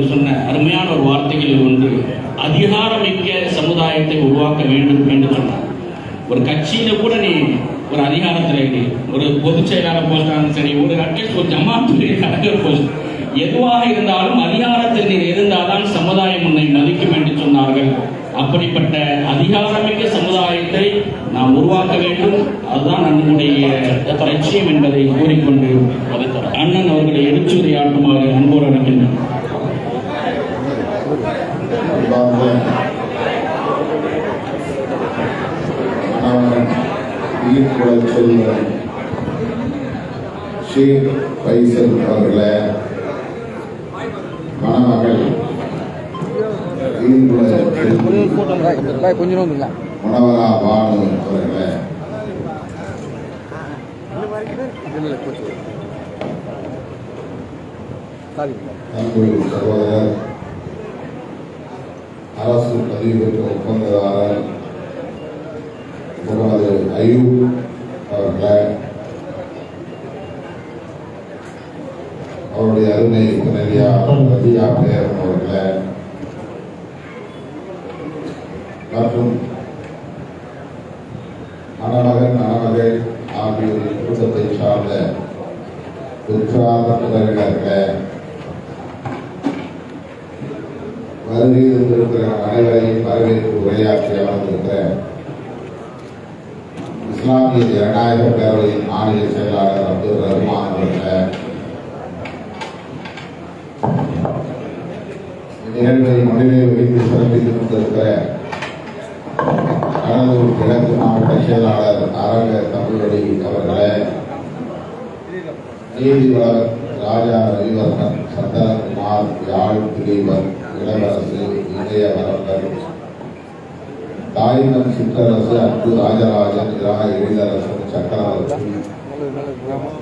அவர்கள் சொன்ன அருமையான ஒரு வார்த்தைகளில் ஒன்று அதிகாரமிக்க சமுதாயத்தை உருவாக்க வேண்டும் என்று சொன்னார். ஒரு கட்சியில கூட நீ ஒரு அதிகாரத்தில் நீ ஒரு பொதுச் செயலாளர் போஸ்டாலும் சரி ஒரு அட்லீஸ்ட் ஒரு ஜமாத்துடைய தலைவர் போஸ்ட் எதுவாக இருந்தாலும் அதிகாரத்தில் நீ இருந்தால்தான் சமுதாயம் உன்னை மதிக்கும் என்று சொன்னார்கள். அப்படிப்பட்ட அதிகாரமிக்க சமுதாயத்தை நாம் உருவாக்க வேண்டும். அதுதான் நம்முடைய லட்சியம் என்பதை கூறிக்கொண்டு அண்ணன் அவர்களை எழுச்சுரையாட்டுமாறு அன்போடு அழைக்கின்றனர் ஈர்ப்புல செல்வன் ஷேக் பைசல் அவர்களே மணமகள் கொஞ்சம் மணவரா பானு அவர்களே. சகோதரர் அரசு பதிவு பெற்ற ஒப்பந்ததாரர் முகமது அயூப் அவர்களே அவருடைய அருமை துணைவியா ரதியா பேரன் அவர்களே மற்றும் மணமகன் மணமகள் ஆகியோரின் குடும்பத்தை சார்ந்த உற்றார் உறவினர்களே வருகை இருந்திருக்கிற அனைவரையும் வரவேற்று உரையாற்றி அமர்ந்திருக்கிற இஸ்லாமிய இரண்டாயிரம் பேரவையின் மாநில செயலாளர் அப்துல் ரஹ்மான் அவர்களே. நிகழ்வை முடிவை வைத்து சிறப்பித்துக் கொண்டிருக்கிற கடலூர் கிழக்கு மாவட்ட செயலாளர் அரங்க தமிழ்வழி அவர்களே நீதிவர் ராஜா ரவிவர்மன் சந்தனகுமார் யாழ் திலீபன் இளவரசு இளைய இளையவரம்பர் தாயினம் சிற்றரசு அன்பு ராஜராஜன் இரா எழிலரசன் சக்கரவர்த்தி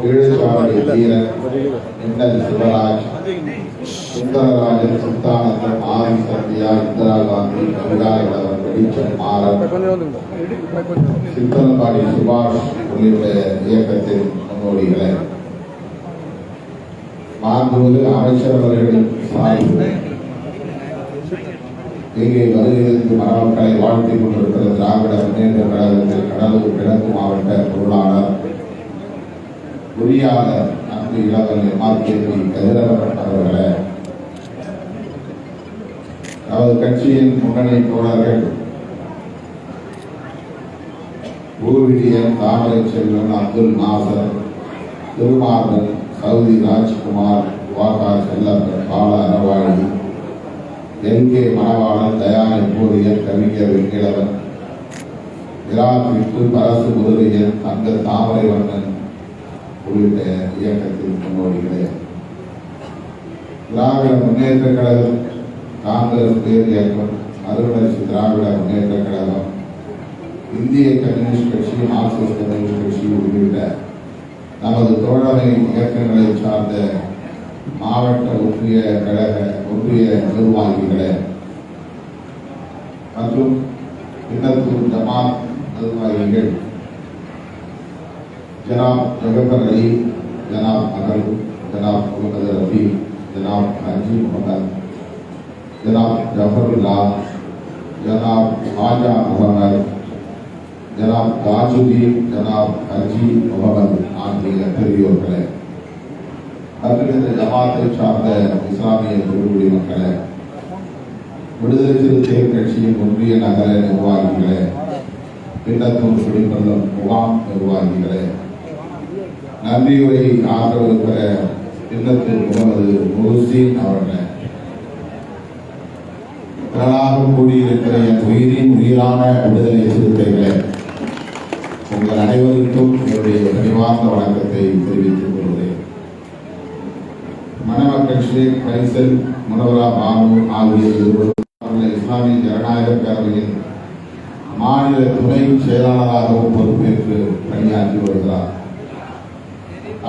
ஈழச்சாவடி வீரன் மின்னல் சிவராஜ் சுந்தரராஜன் சுல்தானந்தம் ஆதி சந்தியா இந்திரா காந்தி கவிதா வெளிச்சம் மாறன் சித்தனப்பாடி சுபாஷ் உள்ளிட்ட இயக்கத்தின் முன்னோடிகளை. மாண்புமிகு அமைச்சர் அவர்களின் இங்கே வருகிறது மரமக்களை வாழ்த்திக் கொண்டிருக்கிற திராவிட முன்னேற்ற கழகத்தில் கடலூர் கிழக்கு மாவட்ட பொருளாளர். பொறியாளர் அன்பு இளவல் எம்ஆர்கேபி கதிரவன் அவர்களே. நமது கட்சியின் முன்னணி தோழர்கள் ஊர்விடியன் தாமரை செல்வன் அப்துல் நாசர் திருமாறன் சவுதி ராஜ்குமார் வாகா செல்லப்பன் பால அறவாழி எங்கே கே மணவாளன் தயா எப்போரியன் கவிஞர் வெங்கிழவன் விராவிற்கு பரசு முதலியன் தங்க தாமரை வண்ணன் உள்ளிட்ட இயக்கத்தின் முன்னோடிகளே. திராவிட முன்னேற்ற கழகம் காங்கிரஸ் பேர் இயக்கம் மறுமலர்ச்சி திராவிட முன்னேற்ற கழகம் இந்திய கம்யூனிஸ்ட் கட்சி மார்க்சிஸ்ட் கம்யூனிஸ்ட் கட்சி உள்ளிட்ட நமது தோழமை இயக்கங்களை சார்ந்த மாவட்ட ஒன்றிய கழக ஒன்றிய நிர்வாகிகளே மற்றும் பின்னத்தூர் ஜமாத் நிர்வாகிகள் ஜனாப் ஜகபர் அலி ஜனாப் அகல் ஜனாப் முகமது ரஃபி ஜனாப் ஹஜி முகமது ஜனாப் ஜஃபருல்லா ஜனாப் ஹாஜா முகமது ஜனாப் தாஜுதீன் ஜனாப் ஹஜி முகமது ஆகிய பெரியோர்களே மற்றும் இந்த ஜமாத்தை சார்ந்த இஸ்லாமிய பெருங்குடி மக்களை விடுதலை சிறுத்தைகள் கட்சியின் ஒன்றிய நகர நிர்வாகிகளே பின்னத்தூர் குடிமன்றம் முகாம் நிர்வாகிகளே நன்றியுரை ஆதரவிருக்கிற பின்னத்தூர் முகமது முருசீன் அவர்களே. திரளாக கூடியிருக்கிற என் உயிரின் உயிரான விடுதலை சிறுத்தைகளே உங்கள் அனைவருக்கும் என்னுடைய பணிவார்ந்த வணக்கத்தை தெரிவித்துக் கொள்கிறேன். மணமக்கள் ஷேக் பைசல் முனவரா பாபு ஆகிய இருவரும் இஸ்லாமிய ஜனநாயக பேரவையின் மாநில துணை செயலாளராகவும் பொறுப்பேற்று பணியாற்றி வருகிறார்.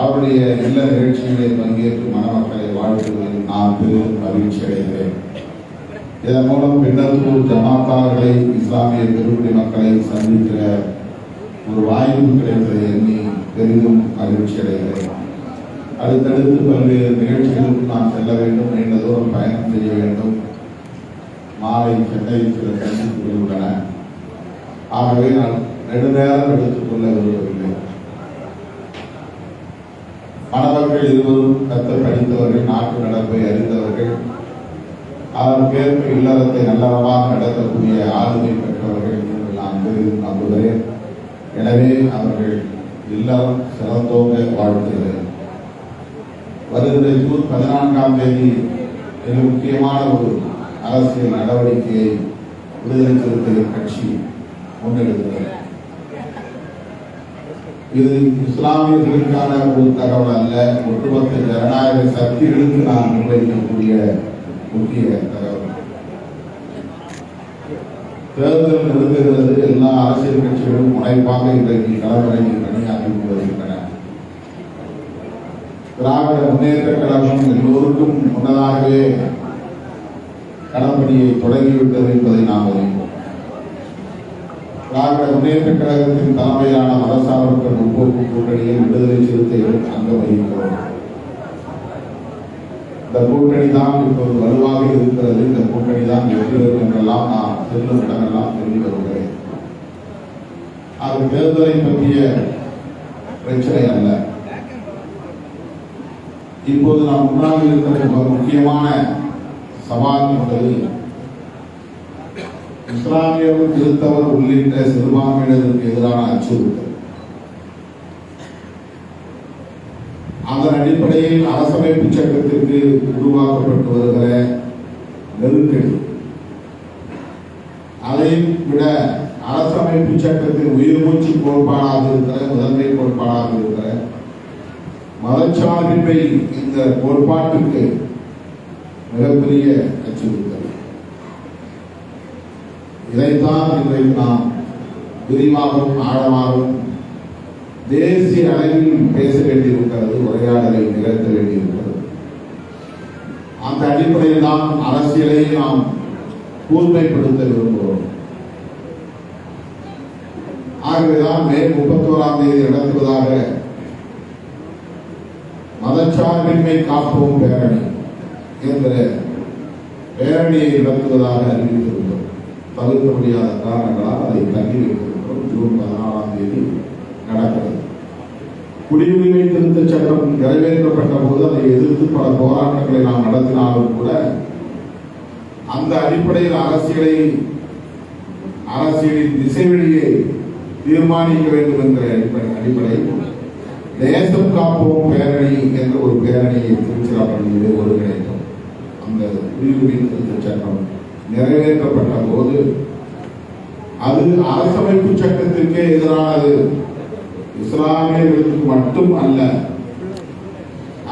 அவருடைய நல்ல நிகழ்ச்சிகளில் பங்கேற்று மணமக்களை வாழ்த்துவதில் நான் பெரும் மகிழ்ச்சி அடைகிறேன். இதன் மூலம் பின்னத்தூர் ஜமாத்தார்களை இஸ்லாமிய பெருங்குடி மக்களை சந்திக்கிற ஒரு வாய்ப்பு கிடைத்ததை எண்ணி பெரிதும் மகிழ்ச்சி அடைகிறேன். அடுத்தடுத்து பல்வேறு நிகழ்ச்சிகளுக்கு நான் செல்ல வேண்டும் நீண்ட தூரம் பயணம் செய்ய வேண்டும். மாலை சென்னையில் சில சந்திப்புகள் உள்ளன. ஆகவே நான் நெடுநேரம் எடுத்துக்கொள்ள விரும்பவில்லை. மணமக்கள் இருவரும் கத்த படித்தவர்கள் நாட்டு நடப்பை அறிந்தவர்கள் அதற்கேற்ப இல்லறத்தை நல்லறமாக நடத்தக்கூடிய ஆளுமை பெற்றவர்கள் என்று நான் பெரிதும் நம்புகிறேன். எனவே அவர்கள் இல்லறம் சிறந்தோங்க வாழ்த்துகிறேன் வருகிற ஜூன் பதினான்காம் தேதி மிக முக்கியமான ஒரு அரசியல் நடவடிக்கையை விடுதலை சிறுத்தைகள் கட்சி முன்னெடுக்கிறது. இது இஸ்லாமியர்களுக்கான ஒரு தகவல் அல்ல. ஒட்டுமொத்த ஜனநாயக சக்திகளுக்கு நான் முன்வைக்கக்கூடிய முக்கிய தகவல். தேர்தல் நெருங்குகிறது எல்லா அரசியல் கட்சிகளும் முனைப்பாக இன்றைக்கு களமிறங்கி பணியாற்றி திராவிட முன்னேற்ற கழகம் எல்லோருக்கும் முன்னதாகவே களப்பணியை தொடங்கிவிட்டது என்பதை நாம் அறிவோம். திராவிட முன்னேற்ற கழகத்தின் தலைமையிலான மதசார்பற்ற முற்போக்கு கூட்டணியில் விடுதலை சிறுத்தைகள் அங்கம் வகிக்கிறோம். இந்த கூட்டணி தான் இப்போது வலுவாக இருக்கிறது. இந்த கூட்டணி தான் வெற்றி என்றெல்லாம் நான் செல்லும் இடமெல்லாம் சொல்லி வருகிறேன் அது தேர்தலை பற்றிய பிரச்சனை அல்ல. இப்போது நாம் உண்ணாமல் இருக்கிற மிக முக்கியமான சவால் என்பது இஸ்லாமியர் கிறிஸ்தவர் உள்ளிட்ட சிறுபான்மையினருக்கு எதிரான அச்சுறுத்தல். அதன் அடிப்படையில் அரசமைப்பு சட்டத்திற்கு உருவாக்கப்பட்டு வருகிற நெருக்கடி. அதை விட அரசமைப்பு சட்டத்தின் உயிர்மூச்சு கோட்பாடாக இருக்கிற முதன்மை கோட்பாடாக இருக்கிற மதச்சார்பின்மை இந்த கோட்பாட்டுக்கு மிகப்பெரிய அச்சுறுத்தல். இதைத்தான் இன்றைக்கு நாம் விரிவாகவும் ஆழமாகவும் தேசிய அளவில் பேச வேண்டியிருக்கிறது உரையாடலை நிகழ்த்த வேண்டியிருக்கிறது. அந்த அடிப்படையில் தான் அரசியலை நாம் கூர்மைப்படுத்த விரும்புகிறோம். ஆகவேதான் மே முப்பத்தோராம் தேதி நடத்துவதாக மதச்சார்பின்மை காப்போம் பேரணி என்ற பேரணியை நடத்துவதாக அறிவித்திருந்தோம். தவிர்க்க முடியாத காரணங்களால் அதை தள்ளி வைத்திருக்கிறோம். ஜூன் பதினாலாம் தேதி நடக்கிறது. குடியுரிமை திருத்த சட்டம் நிறைவேற்றப்பட்ட போது அதை எதிர்த்து பல போராட்டங்களை நாம் நடத்தினாலும் கூட அந்த அடிப்படையில் அரசியலை அரசியலின் திசைவெளியை தீர்மானிக்க வேண்டும் என்ற அடிப்படை அடிப்படையில் தேசம் காப்போம் பேரணி என்ற ஒரு பேரணியை திருச்சிராப்பள்ளியிலே ஒருங்கிணைத்தோம். அந்த குடியுரிமை திருத்த சட்டம் நிறைவேற்றப்பட்ட போது அது அரசமைப்பு சட்டத்திற்கே எதிரானது. இஸ்லாமியர்களுக்கு மட்டும் அல்ல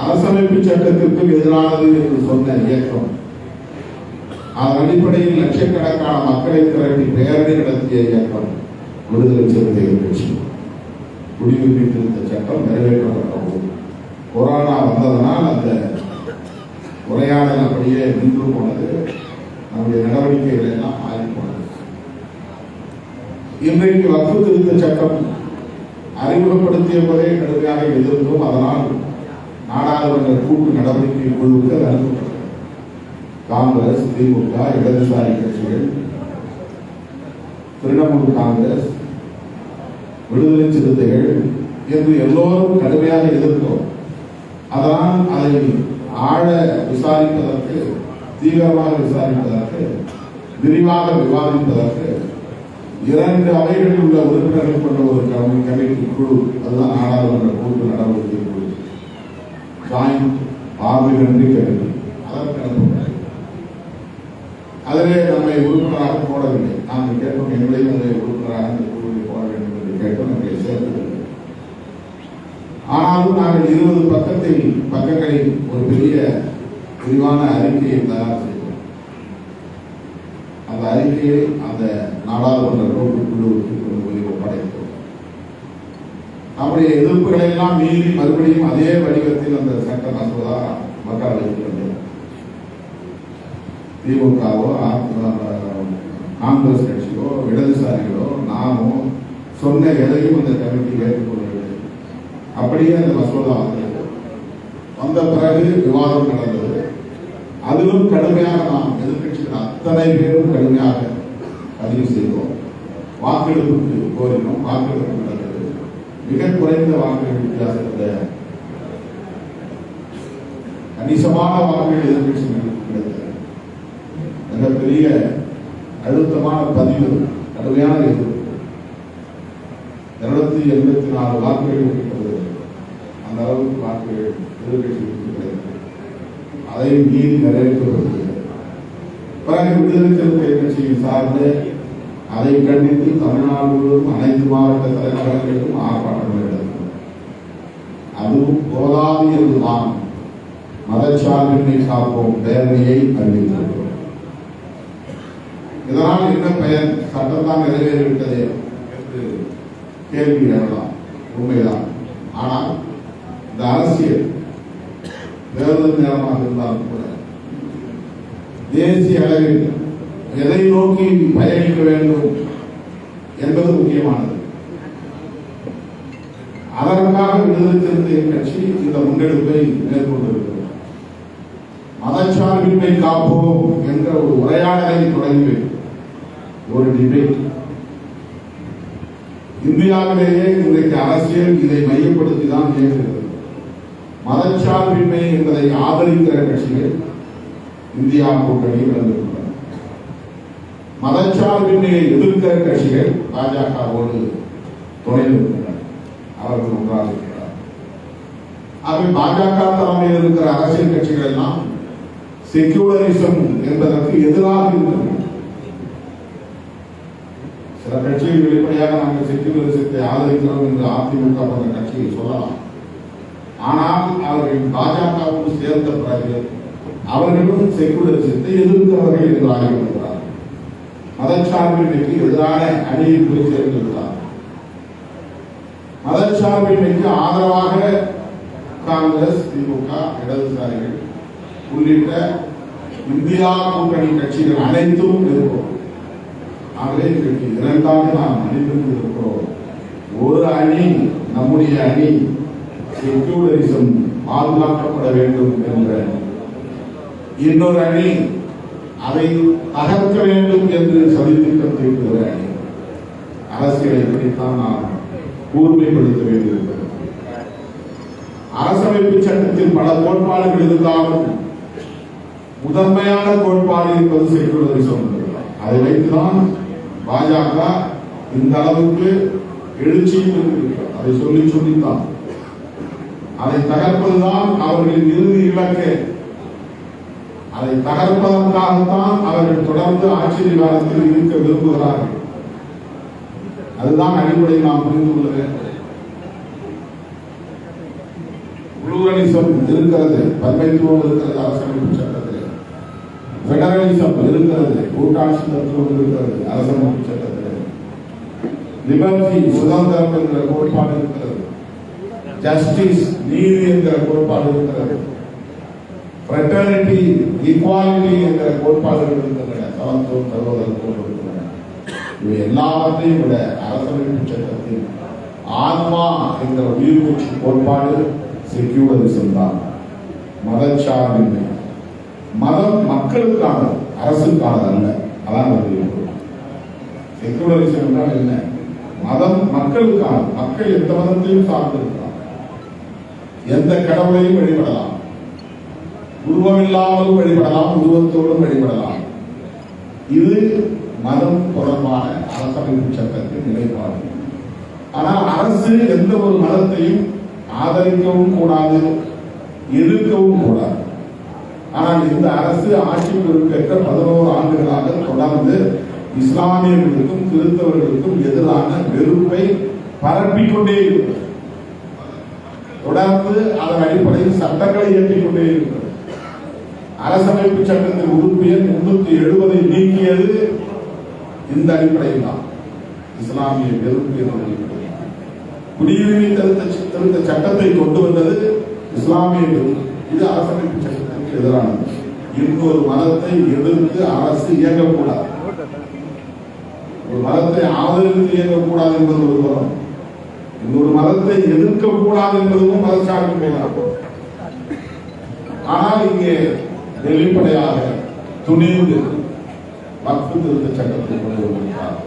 அரசமைப்பு சட்டத்திற்கு எதிரானது என்று சொன்ன இயக்கம். அதன் அடிப்படையில் லட்சக்கணக்கான மக்களை திரட்டி பேரணி நடத்திய இயக்கம் விடுதலை சிறுத்தைகள் கட்சி. குடியுரிமை திருத்த சட்டம் நிறைவேற்றப்பட்ட போது கொரோனா வந்ததனால் அந்த உரையாடல் அப்படியே நின்று போனது. நம்முடைய நடவடிக்கைகள் எல்லாம் மாறி போனது. இன்றைக்கு வக்ஃபு திருத்த சட்டம் அறிமுகப்படுத்திய போதே கடுமையாக எதிர்த்தோம் அதனால் நாடாளுமன்ற கூட்டு நடவடிக்கை குழுவுக்கு அது அனுப்பப்பட்டது. காங்கிரஸ் திமுக இடதுசாரி கட்சிகள் திரிணாமுல் காங்கிரஸ் விடுதலை சிறுத்தைகள் என்று எல்லோரும் கடுமையாக எதிர்த்தோம். அதனால் அதை ஆழ விசாரிப்பதற்கு தீவிரமாக விசாரிப்பதற்கு விரிவாக விவாதிப்பதற்கு இரண்டு அவைகளில் உள்ள உறுப்பினர்கள் கொண்ட ஒரு கமி- கமிட்டி குழு அதுதான் நாடாளுமன்ற கூட்டு நடவடிக்கை குழு. ஜாயிண்ட் நன்றி கருவி அதற்கு அனுப்பப்பட்டது. அதிலே நம்மை உறுப்பினராக போடவில்லை. நாங்கள் கேட்போம் எங்களையும் அதை உறுப்பினராக இந்த குழுவில் போட வேண்டும் என்று கேட்டோம் எங்களை சேர்க்கவில்லை ஆனாலும் நாங்கள் இருபது பக்கத்தில் பக்கங்களில் ஒரு பெரிய விரிவான அறிக்கையை தயார் செய்தோம் அந்த அறிக்கையை அந்த நாடாளுமன்ற கூட்டுக்குழுவுக்கு கொண்டு போய் ஒப்படைத்தோம். நம்முடைய எதிர்ப்புகளை எல்லாம் மீறி மறுபடியும் அதே வடிவத்தில் அந்த சட்ட மசோதா மக்களவைக்கு வந்தது. திமுகவோ காங்கிரஸ் கட்சியோ இடதுசாரிகளோ நாமோ சொன்ன எதையும் அந்த கமிட்டி ஏற்றுக்கொள்ளவில்லை. அப்படியே அந்த மசோதா வந்த பிறகு விவாதம் நடந்தது. அதுவும் அதிலும் கடுமையாக நாம் எதிர்கட்சிகள் அத்தனை பேரும் கடுமையாக பதிவு செய்தோம். வாக்கெடுப்புக்கு கோரினோம். வாக்கெடுப்பு நடந்தது. மிக குறைந்த வாக்குகள் வித்தியாசத்தில் கணிசமான வாக்குகள் எதிர்க்கட்சிகளுக்கு கிடைத்தது. மிகப்பெரிய அழுத்தமான பதிவு கடுமையான எதிர்ப்பு. இருநூத்தி எண்பத்தி நாலு வாக்குகள் அந்த அளவுக்கு வாக்குகள் எதிர்கட்சிகளுக்கு கிடைத்தது அதை மீறி நிறைவேற்றப்பட்டது பிறகு விடுதலை சிறுத்தை கட்சியின் சார்ந்து அதை கண்டித்து தமிழ்நாடு முழுவதும் அனைத்து மாவட்ட தலைநகரங்களிலும் ஆர்ப்பாட்டம் நடந்தது அதுவும் போதாது என்றுதான் மதச்சார்பின்மை காப்போம் பேரணியை அறிவித்திருக்கிறோம். இதனால் என்ன பெயர் சட்டம் தான் நிறைவேறிவிட்டதே என்று கேள்வி எழலாம் உண்மைதான். ஆனால் இந்த அரசியல் தேர்தல் நேரமாக இருந்தாலும் கூட தேசிய அளவில் எதை நோக்கி பயணிக்க வேண்டும் என்பது முக்கியமானது. அதற்காக விடுதலை சிறுத்தை கட்சி இந்த முன்னெடுப்பை மேற்கொண்டிருக்கிறது. மதச்சார்பின்மை காப்போம் என்ற ஒரு உரையாடலை தொடங்கி ஒரு டிபேட் இந்தியாவிலேயே இன்றைக்கு அரசியல் இதை மையப்படுத்தி தான் இயங்குகிறது. மதச்சார்பின்மை என்பதை ஆதரிக்கிற கட்சிகள் இந்தியா கூட்டணி விளங்குகின்றன மதச்சார்பின்மையை எதிர்க்கிற கட்சிகள் பாஜகவோடு துணை நிற்கின்றன அவர்கள் ஒன்றாக இருக்கிறார் ஆகவே பாஜக தலைமையில் இருக்கிற அரசியல் கட்சிகள் எல்லாம் செக்யூலரிசம் என்பதற்கு எதிராக இருக்கின்றன. சில கட்சிகள் வெளிப்படையாக நாங்கள் செக்யூலரிசத்தை ஆதரிக்கிறோம் என்று அதிமுக போன்ற கட்சியை சொல்லலாம். ஆனால் அவர்கள் பாஜகவோடு சேர்ந்த பிறகு அவர்களும் செக்குலரிசத்தை எதிர்த்தவர்கள் என்று ஆகிவிடுகிறார் மதச்சார்பின்மைக்கு எதிரான அணியை போய் சேர்ந்திருக்கிறார் மதச்சார்பின்மைக்கு ஆதரவாக காங்கிரஸ் திமுக இடதுசாரிகள் உள்ளிட்ட இந்தியா கூட்டணி கட்சிகள் அனைத்தும் இருக்கும் ஆகவே இன்றைக்கு இரண்டாவது நாம் அணிந்திருந்திருக்கிறோம் ஒரு அணி நம்முடைய அணி செக்யூலரிசம் பாதுகாக்கப்பட வேண்டும் என்ற இன்னொரு அணி அதை தகர்க்க வேண்டும் என்று சதித்திட்டம் தீர்க்கிற அணி அரசியலை இப்படித்தான் நாம் கூர்மைப்படுத்த வேண்டியிருக்கிறது. அரசமைப்பு சட்டத்தில் பல கோட்பாடுகள் இருந்தாலும் முதன்மையான கோட்பாடு என்பது செக்யூலரிசம் அதை வைத்துதான் பாஜக இந்த அளவுக்கு எழுச்சியும் இருக்கிறது அதை சொல்லி சொல்லித்தான். அதை தகர்ப்பதுதான் அவர்களின் இறுதி இலக்கு. அதை தகர்ப்பதற்காகத்தான் அவர்கள் தொடர்ந்து ஆட்சி அதிகாரத்தில் இருக்க விரும்புகிறார்கள். அதுதான் அடிப்படை நாம் புரிந்து கொள்ள வேண்டும் புளூரலிசம் இருக்கிறது. பன்மைத்துவம் இருக்கிறது அரசமைப்பு சட்டத்தில். பெடரலிசம் இருக்கிறது. கூட்டாட்சி தத்துவம் இருக்கிறது அரசமைப்பு சட்டத்தில். லிபர்டி சுதந்திரம் என்ற கோட்பாடு இருக்கிறது. ஜஸ்டிஸ் நீதி என்கிற கோட்பாடு இருக்கிறது ஃப்ரெட்டர்னிட்டி ஈக்வாலிட்டி என்கிற கோட்பாடுகள் இருக்கின்றன சமத்துவம் சகோதரத்துவம் இருக்கின்றன இவை எல்லாவற்றையும் விட அரசமைப்பு சட்டத்தில் ஆன்மா என்கிற உயிர் மூச்சு கோட்பாடு செக்யூலரிசம் தான். மதச்சார்பின்மை. மதம் மக்களுக்கான அரசுக்கானது அல்ல. அதான் அது செக்யூலரிசம் என்றால் என்ன? மதம் மக்களுக்கான மக்கள் எந்த மதத்தையும் சார்ந்திருக்கிறார் எந்த கடவுளையும் வழிபடலாம் உருவமில்லாமலும் வழிபடலாம் உருவத்தோடும் வழிபடலாம் இது மதம் தொடர்பான அரசமைப்பு சட்டத்தின் நிலைப்பாடு. ஆனால் அரசு எந்த ஒரு மதத்தையும் ஆதரிக்கவும் கூடாது எதிர்க்கவும் கூடாது. ஆனால் இந்த அரசு ஆட்சி பொறுப்பேற்ற பதினோரு ஆண்டுகளாக தொடர்ந்து இஸ்லாமியர்களுக்கும் கிறிஸ்தவர்களுக்கும் எதிரான வெறுப்பை பரப்பிக்கொண்டே இருக்கிறது தொடர்ந்து அதன் அடிப்படையில் சட்டங்களை இயற்றிக் கொண்டே இருக்கிறது அரசமைப்பு சட்டத்தின் உறுப்பு எண் முன்னூத்தி எழுபதை நீக்கியது இந்த அடிப்படையில் தான். இஸ்லாமிய வெறுப்பு குடியுரிமை திருத்த திருத்த சட்டத்தை கொண்டு வந்தது இஸ்லாமிய வெறுப்பு. இது அரசமைப்பு சட்டத்திற்கு எதிரானது. இன்னொரு மதத்தை எதிர்த்து அரசு இயங்கக்கூடாது. ஒரு மதத்தை ஆதரித்து இயங்கக்கூடாது என்பது ஒரு புறம் இன்னொரு மதத்தை எதிர்க்க கூடாது என்பதும் மதச்சார்பின்மை தான் ஆனால் இங்கே வெளிப்படையாக துணிந்து வக்ஃபு திருத்த சட்டத்தை கொண்டு வந்திருக்கிறார்.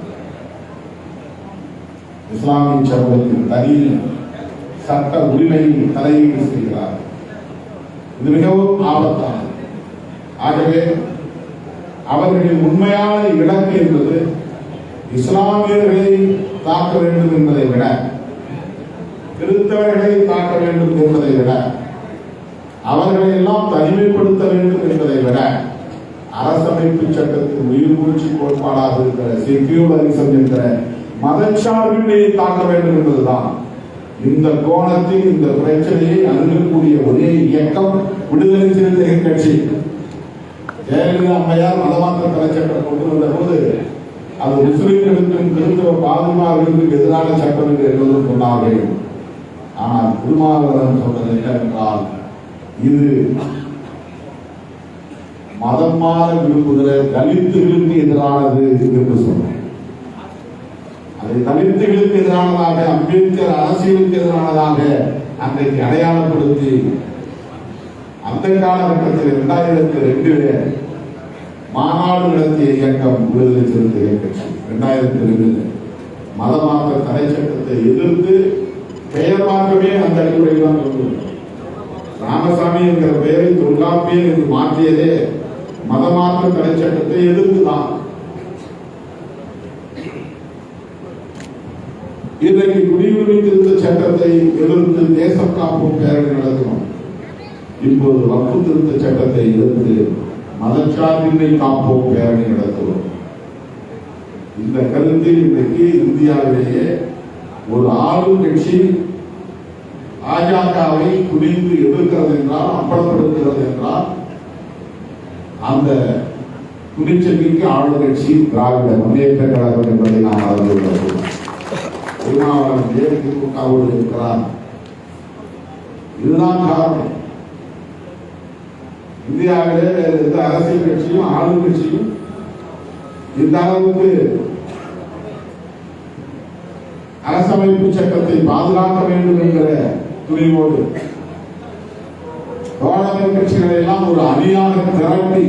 இஸ்லாமிய சமூகத்தின் தனியில் சட்ட உரிமையை தலையீடு செய்கிறார். இது மிகவும் ஆபத்தானது. ஆகவே அவர்களின் உண்மையான இலக்கு என்பது இஸ்லாமியர்களை தாக்க வேண்டும் என்பதை விட கிறிஸ்தவர்களை தாக்க வேண்டும் என்பதை விட அவர்களை எல்லாம் தனிமைப்படுத்த வேண்டும் என்பதை விட அரசமைப்பு சட்டத்தின் உயிர் கோட்பாடாக இருக்கிற செக்யூலரிசம் என்கிற மதச்சார்பின்மையை தாக்க வேண்டும் என்பதுதான். இந்த கோணத்தில் இந்த பிரச்சனையை அணுகக்கூடிய ஒரே இயக்கம் விடுதலை சிறுத்தைகள் கட்சி. ஜெயலலிதா அம்மையார் மதமாற்ற தலைச்சட்டம் கொண்டு வந்த போது அது முஸ்லிம்களுக்கும் கிறிஸ்தவ பாதுகாவலுக்கும் எதிரான சட்டம் என்று என்பதும் சொன்னார்கள். ஆனால் திருமாவளவன் சொன்னது என்னவென்றால் இது மதம் மாற விரும்புகிற தலித்துகளுக்கு எதிரானது என்று சொன்னார். அதை தலித்துகளுக்கு எதிரானதாக அம்பேத்கர் அரசியலுக்கு எதிரானதாக அன்றைக்கு அடையாளப்படுத்தி அந்த காலகட்டத்தில் இரண்டாயிரத்தி ரெண்டில் மாநாடு நடத்திய இயக்கம் விடுதலை சிறுத்தைகள் கட்சி. இரண்டாயிரத்தி ரெண்டில் மதமாற்ற தடை சட்டத்தை எதிர்த்து பெயர் மாற்றமே அந்த அடிப்படையில் தான் கொண்டு ராமசாமி என்கிற பெயரை தொல்காப்பியன் என்று மாற்றியதே மதமாற்ற தடை சட்டத்தை எதிர்த்து தான் இன்றைக்கு குடியுரிமை திருத்த சட்டத்தை எதிர்த்து தேசம் காப்போம் பேரணி நடத்தினோம் இப்போது வக்கு திருத்த சட்டத்தை எதிர்த்து மதச்சார்பின்மை காப்போம் பேரணி நடத்துகிறோம் இந்த கருத்தில் இன்றைக்கு இந்தியாவிலேயே ஒரு ஆளும் கட்சி பாஜகவை துணிந்து எதிர்க்கிறது என்றால் அம்பலப்படுத்துகிறது என்றால் அந்த துணிச்சலுக்கு ஆளும் கட்சி திராவிட முன்னேற்ற கழகம் என்பதை நாம் அறிந்து கொள்ளலாம் திருமாவளவன் ஏன் திமுகவோடு இருக்கிறார்? இதுதான் காரணம். இந்தியாவிலே வேறு எந்த அரசியல் கட்சியும் ஆளும் கட்சியும் இந்த அளவுக்கு அரசமைப்பு சட்டத்தை பாதுகாக்க வேண்டும் என்கிற துணிவோடு தோழமை கட்சிகளை எல்லாம் ஒரு அணியாக திரட்டி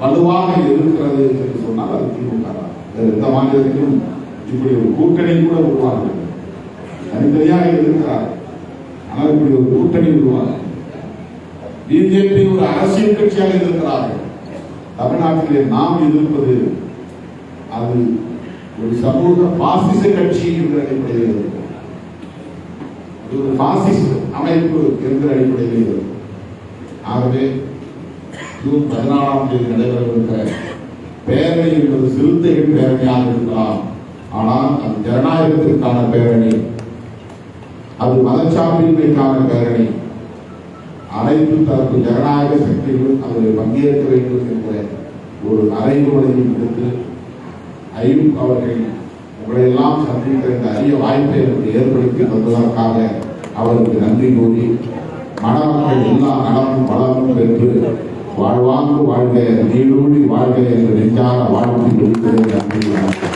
வலுவாக இருக்கிறது என்று சொன்னால் அது திமுக எந்த மாநிலத்திலும் இப்படி ஒரு கூட்டணி கூட உருவாக தனித்தனியாக இருக்கிறார் ஆனால் இப்படி ஒரு கூட்டணி உருவாக பிஜேபி ஒரு அரசியல் கட்சியாக இருக்கிறார்கள் தமிழ்நாட்டிலே நாம் எதிர்ப்பது அது ஒரு சமூக பாசிச கட்சி என்ற அடிப்படையில் இருக்கும். அது ஒரு பாசிச அமைப்பு என்ற அடிப்படையில் இருக்கும். ஆகவே ஜூன் பதினாலாம் தேதி நடைபெறவிருக்கிற பேரணி என்பது சிறுத்தைகள் பேரணியாக இருக்கலாம். ஆனால் அது ஜனநாயகத்திற்கான பேரணி அது மதச்சார்பின்மைக்கான பேரணி. அனைத்து தரப்பு ஜனநாயக சக்திகளும் அதில் பங்கேற்க வேண்டும் என்ற ஒரு அறைகூலையும் விடுத்து ஐயூப் அவர்கள் உங்களை எல்லாம் சந்திக்கிற இந்த அரிய வாய்ப்பை எனக்கு ஏற்படுத்தி தந்ததற்காக அவருக்கு நன்றி கூறி மணமக்கள் எல்லா நலமும் வளமும் பெற்று வாழ்வாங்கு வாழ்க நீடூடி வாழ்க என்று நெஞ்சார வாழ்த்தி முடிக்கிறேன் நன்றி வணக்கம்.